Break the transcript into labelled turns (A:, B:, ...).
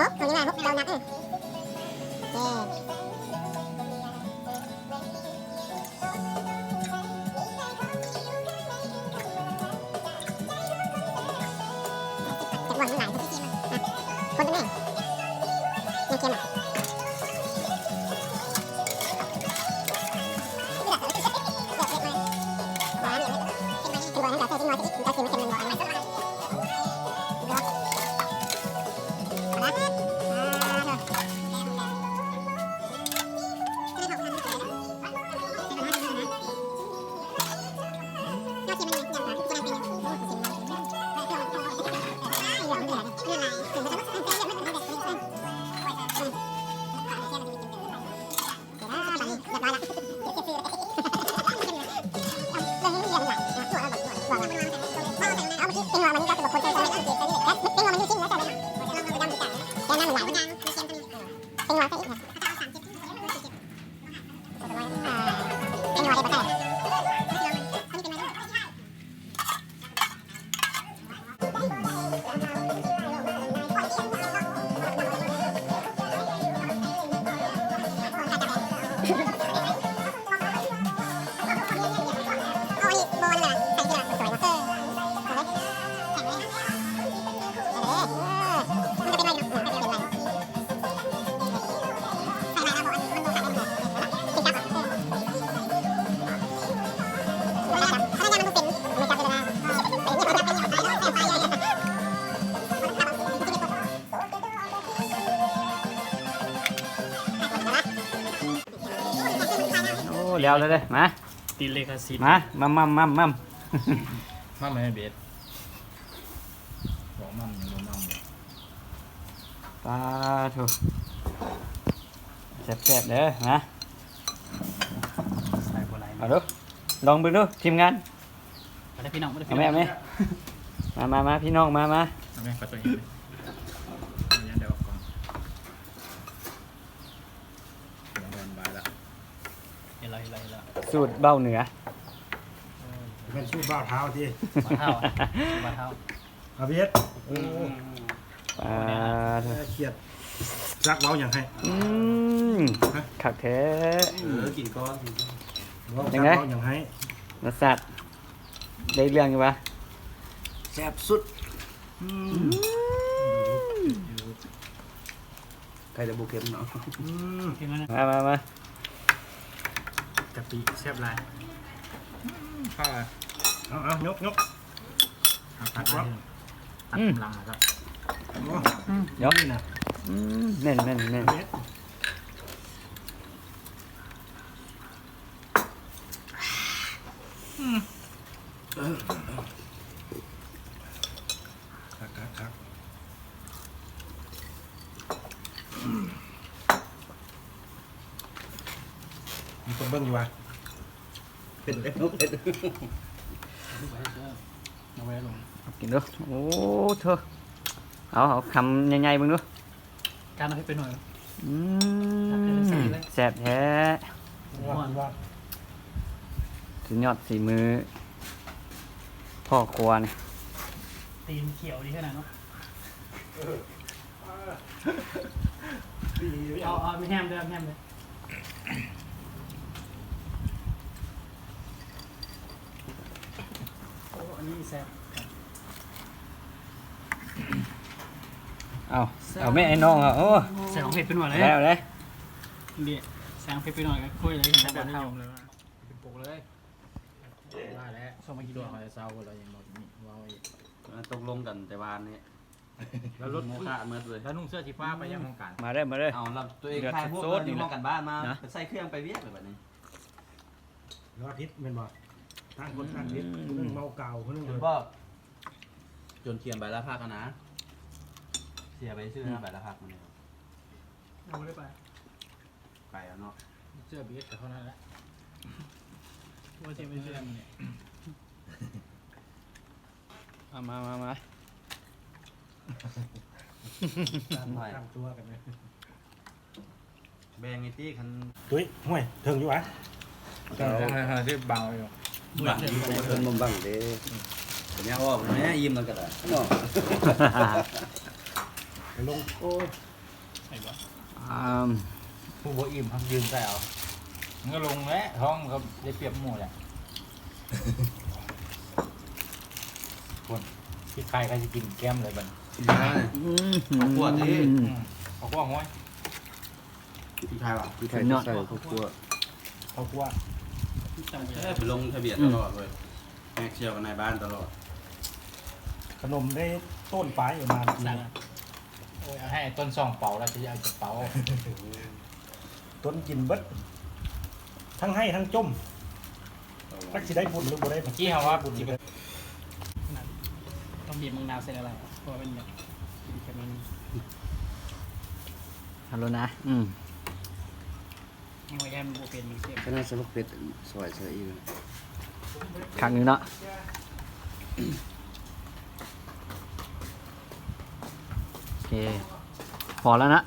A: húp rồi
B: như này hút đầu nhập này quần lại cái kia mà à, con này này mà Hãy subscribe cho kênh Ghiền Mì Gõ Để không bỏ lỡ những video hấp dẫn Ini warna.
A: แล้วเลยเด้อมา
C: ตีเลคาซิต
A: มามัมมัมมัมมัม
D: มั่มไหมเบสบอกมั่มยังบ่มั่มเลย
A: ปลาถูกแซ่บๆเด้อนะ
C: ใส่บัวไหล
A: เอาดูลองเบิ่งดูทีมงาน
C: มาได้พี่น้องมาได้
A: เอา
C: พี่
A: ไหม
C: น้อง
A: เอาไหมมามามาพี่น้องมามา
D: เอาไหมขอตัวเองเลยเอายันเดี๋ยวออกก่อนเดี๋ยวเดินบายละ
C: เห็นไรเห็นไรเห็นไร
A: สูตรเบ้าเหนือ
E: เป็นชูบ้าเท้าที่
C: มาเท้าอะมาเท้า
E: อาเบียดโอ้
A: ปลาถูก
E: เครียดรักเว้าอย่างให้
A: อืมขักแท้
E: เออกินก้อนเว้า
A: ยังไง
E: รักเว้าอย่างให้
A: รสชาติได้เรื่องอยู่ปะ
E: แซ่บสุดอืม
F: ใครจะบุกเข็มเนาะ
E: อืม
C: พี่มัน
A: มามามา กะ
D: ปิแซ่บหลายข้าวอะ
E: เอาเอายกยก
D: เอาตัดไว้ตัดกำลังอะครับ
E: โอ้
A: เดี๋ยว
E: นี่นะ
A: อืมแน่นแน่นแน่น
E: อาเบียดครับครับครับอืม มีคนเบิ่งอยู่วะ
F: เป็นเล็บนุ๊กเล็บ
C: เอาไว้ลง
A: กินดูโอ้เธอเอาเอาคำใหญ่ๆเบิ่งดู
C: การเอาให้ไปหน่อย
A: อืม
C: จัดให้ได้ใส่เลย
A: แซ่บแท้
E: ว่าว่า
A: สุดยอดสีมือ พ่อครัวนี่
C: ตีนเขียวดีขนาดเนาะ
E: ดีไม่
C: เอา
E: เอา
C: เอาไม่แฮมเลยไม่แฮมเลย อ้อันนี้แซ่บ
A: เอาเอาแม่ไอ้น้องเอาโอ้
C: ใส่ของเผ็ดไปหน่อยเลย
A: แล้วเลย
C: ดีแซงเผ็ดไปหน่อยก็คุยเลย
D: แซ่บ
C: แซ่บ
D: นิ
C: เท่าย
D: มเลยว่าเป็นปกเลยว่าแล้ว
C: ส่งมากี่
D: ตั
C: ตัวว
D: เขาจะเศร้าเรายังบอกนี่ว้าวอีก
F: ตกลงกันแต่วานนี้
D: แล้วรถ
F: โมฆะเมื่อเลย
D: แล้วนุ่งเสื้อสีฟ้าไปยังมองกัน
A: มาเด้อมาเด้อ
F: เอาเราตัวเอง
A: เดือด
F: ทายพวก
A: โซ
F: เรา
A: ดๆนี่
F: ที่
A: แหละ
F: มองกันบ้านมา
A: นะ
F: ไปใส่เครื่องไปเวียกเลยแบบนี้
E: ยอดทิศเป็นบ่ ทางคนทางทิศคนหนึงเมาเก่าคนหนึง
F: จนบ่จนเขียนใบละพักกันนะ เสียไปซื้อหน้าใบละพักมันเนี่ย
C: เอาเลยไป
F: ไก่เอาเนาะ
D: เสื้อบีเอสแต่เท่านั้นแหละ
C: ว่าเจ็บไปเชื่อมเนี่ย
A: เอามามามา
E: ตามตามตัวกันเลย
F: แบงไอ้ที่คัน
E: ตุ้ยห่วยเถิงอยู่วะ
D: ที่บังอยู่
F: บังอยู่เพิ่นบ่บังเด้ผมยังว่าแม่ยิ้มมันก็ได้เนาะ
E: ไปลงโอ้ย
C: ไอ้บ่
A: อืม
D: ผู้บ่อิ่มทำยืนใส่เอามันก็ลงแล้วท้องมันก็ได้เปรียบหมูแหละคนที่ใครใครจะกินแก้มเลยบัดนี้
A: อืม
F: เอาขวดดิ
A: อืม
D: อืมเอาข้อห้อย
F: พี่ชายว่ะ
A: สุดยอด
F: ใส่ข้าวคั่ว
E: เขากลัว
C: จำไม่
F: เอ้
C: ได้
F: ยไปลงทะเบียนตลอดเลยแม่เชียวกันในบ้านตลอด
E: ขนมได้ต้นปลายอยู่มา
C: สั่ง
D: โอ้ยเอาให้ต้นซองเป่าแล้วจะเอาจะเป่า
E: ต้นกินเบิดทั้งให้ทั้งจมสักสิได้บุญหรือบ่ได้
D: เมื่อกี้เขาว่าบุญที่
C: ต้องบีบมังนาวเสร็จอะไรเพราะว่าเป็นแบบแค่มัน
A: ฮัลโหลนะ อืม
C: ยังไงแอมบูเป็นมีเสีย
F: คณะสมุกเป็ดซอยใส่อีก
A: ครั้งหนึงเนาะโอเคพอแล้วนะ